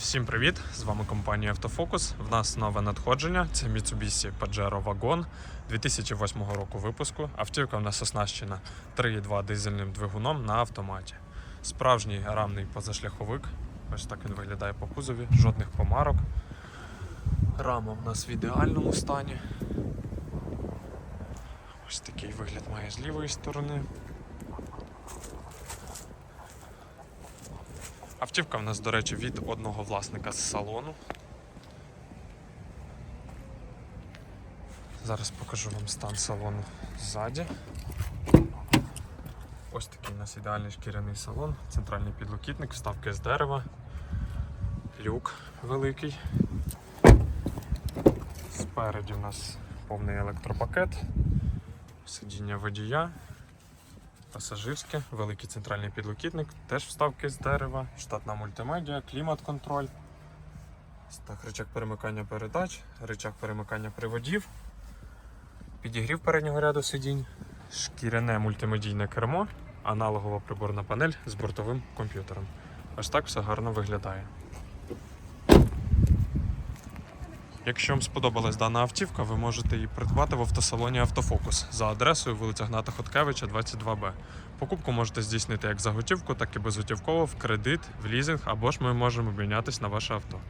Всім привіт! З вами компанія Автофокус. В нас нове надходження. Це Mitsubishi Pajero Wagon 2008 року випуску. Автівка в нас оснащена 3.2 дизельним двигуном на автоматі. Справжній рамний позашляховик. Ось так він виглядає по кузові, жодних помарок. Рама в нас в ідеальному стані. Ось такий вигляд має з лівої сторони. Автівка в нас, до речі, від одного власника з салону. Зараз покажу вам стан салону ззаді. Ось такий у нас ідеальний шкіряний салон, центральний підлокітник, вставки з дерева, люк великий. Спереді у нас повний електропакет, сидіння водія, пасажирське, великий центральний підлокітник, теж вставки з дерева, штатна мультимедіа, клімат-контроль. Так, перемикання передач, рычаг перемикання приводів, підігрів переднього ряду сидінь, шкіряне мультимедійне кермо, аналогова приборна панель з бортовим комп'ютером. Ось так все гарно виглядає. Якщо вам сподобалась дана автівка, ви можете її придбати в автосалоні Автофокус за адресою вулиця Гната Хоткевича, 22Б. Покупку можете здійснити як за готівку, так і безготівково в кредит, в лізинг або ж ми можемо обмінятись на ваше авто.